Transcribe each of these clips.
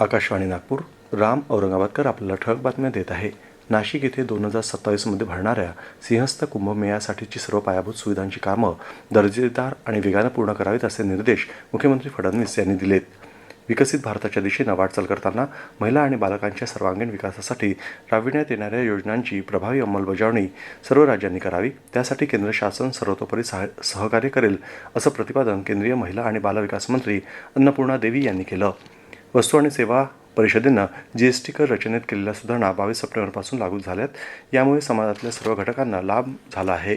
आकाशवाणी नागपूर राम औरंगाबादकर आपल्याला ठळक बातम्या देत आहे. नाशिक येथे दोन हजार सत्तावीसमध्ये भरणाऱ्या सिंहस्थ कुंभमेळ्यासाठीची सर्व पायाभूत सुविधांची कामं दर्जेदार आणि वेगानं पूर्ण करावीत असे निर्देश मुख्यमंत्री फडणवीस यांनी दिलेत. विकसित भारताच्या दिशेनं वाटचाल करताना महिला आणि बालकांच्या सर्वांगीण विकासासाठी राबविण्यात येणाऱ्या योजनांची प्रभावी अंमलबजावणी सर्व राज्यांनी करावी त्यासाठी केंद्र शासन सर्वतोपरी सह सहकार्य करेल असं प्रतिपादन केंद्रीय महिला आणि बालविकास मंत्री अन्नपूर्णा देवी यांनी केलं. वस्तू आणि सेवा परिषदेनं जी एस टी कर रचनेत केलेल्या सुधारणा बावीस सप्टेंबरपासून लागू झाल्यात. यामुळे समाजातल्या सर्व घटकांना लाभ झाला आहे.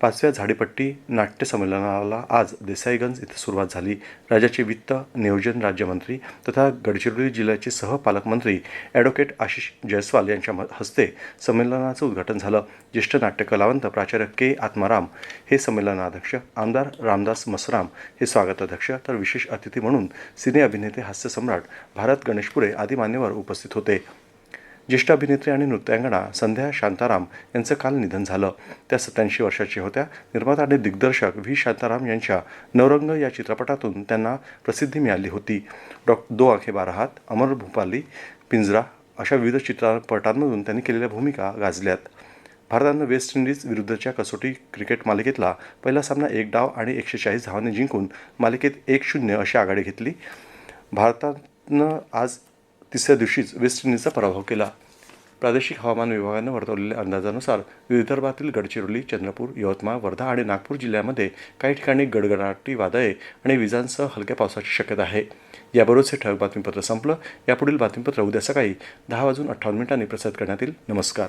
पाचव्या झाडीपट्टी नाट्यसंमेलनाला आज देसाईगंज इथं सुरुवात झाली. राज्याचे वित्त नियोजन राज्यमंत्री तथा गडचिरोली जिल्ह्याचे सहपालकमंत्री ॲडव्होकेट आशिष जयस्वाल यांच्या म- हस्ते संमेलनाचं उद्घाटन झालं. ज्येष्ठ नाट्यकलावंत प्राचार्य के आत्माराम हे संमेलनाध्यक्ष आमदार रामदास मसराम हे स्वागताध्यक्ष तर विशेष अतिथी म्हणून सिने अभिनेते हास्यसम्राट भारत गणेशपुरे आदी मान्यवर उपस्थित होते. ज्येष्ठ अभिनेत्री आणि नृत्यांगणा संध्या शांताराम यांचं काल निधन झालं. त्या सत्याऐंशी वर्षाच्या होत्या. निर्माता आणि दिग्दर्शक व्ही. शांताराम यांच्या नवरंग या चित्रपटातून त्यांना प्रसिद्धी मिळाली होती. डॉ. दो आखे बारा हात अमर भूपाली पिंजरा अशा विविध चित्रपटांमधून त्यांनी केलेल्या भूमिका गाजल्यात. भारतानं वेस्ट इंडिज विरुद्धच्या कसोटी क्रिकेट मालिकेतला पहिला सामना एक डाव आणि एकशे चाळीस धावांनी जिंकून मालिकेत एक शून्य अशी आघाडी घेतली. भारतानं आज तिसऱ्या दिवशीच वेस्ट इंडिजचा पराभव केला. प्रादेशिक हवामान विभागानं वर्तवलेल्या अंदाजानुसार विदर्भातील गडचिरोली चंद्रपूर यवतमाळ वर्धा आणि नागपूर जिल्ह्यामध्ये काही ठिकाणी गडगडाटी वादळे आणि विजांसह हलक्या पावसाची शक्यता आहे. याबरोबरच हे ठळक बातमीपत्र संपलं. यापुढील बातमीपत्र उद्या सकाळी दहा वाजून अठ्ठावन्न मिनिटांनी प्रसारित करण्यात येईल. नमस्कार.